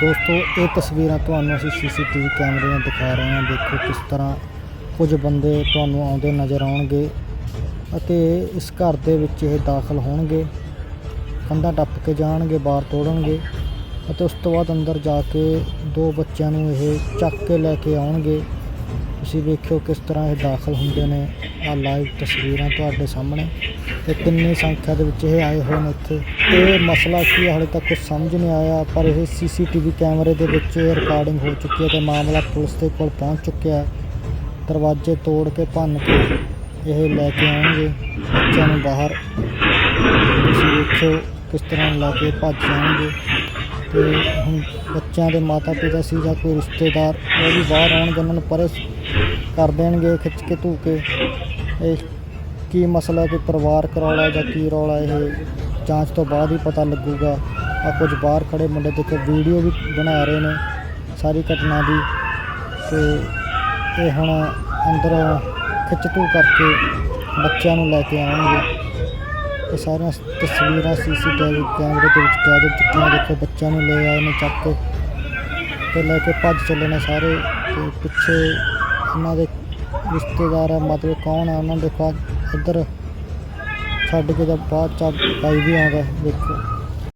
ਦੋਸਤੋ, ਇਹ ਤਸਵੀਰਾਂ ਤੁਹਾਨੂੰ ਅਸੀਂ ਸੀਸੀਟੀਵੀ ਕੈਮਰੇ ਨਾਲ ਦਿਖਾ ਰਹੇ ਹਾਂ। ਦੇਖੋ ਕਿਸ ਤਰ੍ਹਾਂ ਕੁਝ ਬੰਦੇ ਤੁਹਾਨੂੰ ਆਉਂਦੇ ਨਜ਼ਰ ਆਉਣਗੇ ਅਤੇ ਇਸ ਘਰ ਦੇ ਵਿੱਚ ਇਹ ਦਾਖਲ ਹੋਣਗੇ। ਕੰਧਾਂ ਟੱਪ ਕੇ ਜਾਣਗੇ, ਬਾਹਰ ਤੋੜਨਗੇ ਅਤੇ ਉਸ ਤੋਂ ਬਾਅਦ ਅੰਦਰ ਜਾ ਕੇ ਦੋ ਬੱਚਿਆਂ ਨੂੰ ਇਹ ਚੱਕ ਕੇ ਲੈ ਕੇ ਆਉਣਗੇ। ਤੁਸੀਂ ਵੇਖਿਓ ਕਿਸ ਤਰ੍ਹਾਂ ਇਹ ਦਾਖਲ ਹੁੰਦੇ ਨੇ। ਆ ਲਾਈਵ ਤਸਵੀਰਾਂ ਤੁਹਾਡੇ ਸਾਹਮਣੇ ਤੇ ਕਿੰਨੀ ਸੰਖਿਆ ਦੇ ਵਿੱਚ ਇਹ ਆਏ ਹੋਏ ਨੇ ਇੱਥੇ। ਇਹ ਮਸਲਾ ਕੀ ਹੈ ਹਾਲੇ ਤੱਕ ਕੁਝ ਸਮਝ ਨਹੀਂ ਆਇਆ, ਪਰ ਇਹ ਸੀਸੀਟੀਵੀ ਕੈਮਰੇ ਦੇ ਵਿੱਚ ਇਹ ਰਿਕਾਰਡਿੰਗ ਹੋ ਚੁੱਕੀ ਹੈ ਤੇ ਮਾਮਲਾ ਪੁਲਿਸ ਦੇ ਕੋਲ ਪਹੁੰਚ ਚੁੱਕਿਆ ਹੈ। ਦਰਵਾਜ਼ੇ ਤੋੜ ਕੇ ਭੰਨ ਕੇ ਇਹ ਲੈ ਕੇ ਆਉਣਗੇ, ਬੱਚਿਆਂ ਨੂੰ ਬਾਹਰ। ਤੁਸੀਂ ਵੇਖਿਓ ਕਿਸ ਤਰ੍ਹਾਂ ਲਾ ਕੇ ਭੱਜ ਜਾਣਗੇ। ਤੇ ਹੁਣ ਬੱਚਿਆਂ ਦੇ ਮਾਤਾ ਪਿਤਾ ਸੀ ਜਾਂ ਕੋਈ ਰਿਸ਼ਤੇਦਾਰ, ਉਹ ਵੀ ਬਾਹਰ ਆਉਣਗੇ, ਉਹਨਾਂ ਨੂੰ ਪਰੇ ਕਰ ਦੇਣਗੇ ਖਿੱਚ ਕੇ ਧੂ ਕੇ। ਇਹ ਕੀ ਮਸਲਾ ਹੈ, ਕੋਈ ਪਰਿਵਾਰ ਰੌਲਾ ਜਾਂ ਕੀ ਰੌਲਾ ਇਹ ਜਾਂਚ ਤੋਂ ਬਾਅਦ ਹੀ ਪਤਾ ਲੱਗੂਗਾ। ਆ ਕੁਝ ਬਾਹਰ ਖੜੇ ਮੁੰਡੇ ਦੇਖੋ ਵੀਡੀਓ ਵੀ ਬਣਾ ਰਹੇ ਨੇ ਸਾਰੀ ਘਟਨਾ ਦੀ। ਤੇ ਇਹ ਹੁਣ ਅੰਦਰ ਖਿੱਚ ਧੂ ਕਰਕੇ ਬੱਚਿਆਂ ਨੂੰ ਲੈ ਕੇ ਆਉਣਗੇ। ਇਹ ਸਾਰੀਆਂ ਤਸਵੀਰਾਂ ਸੀਸੀਟੀਵੀ ਕੈਮਰੇ ਦੇ ਵਿੱਚ ਕੈਦ ਹੋ ਚੁੱਕੀਆਂ। ਦੇਖੋ ਬੱਚਿਆਂ ਨੂੰ ਲੈ ਆਏ ਨੇ ਚੱਕ ਕੇ ਤੇ ਲੈ ਕੇ ਭੱਜ ਚੱਲੇ ਨੇ ਸਾਰੇ। ਤੇ ਪਿੱਛੇ ਉਹਨਾਂ ਦੇ ਰਿਸ਼ਤੇਦਾਰ ਆ, ਮਤਲਬ ਕੌਣ ਆ, ਉਹਨਾਂ ਦੇ ਬਾਅਦ ਇੱਧਰ ਛੱਡ ਕੇ ਤਾਂ ਬਾਅਦ ਚ ਭਾਈ ਵੀ ਆਉਂਦਾ, ਦੇਖੋ।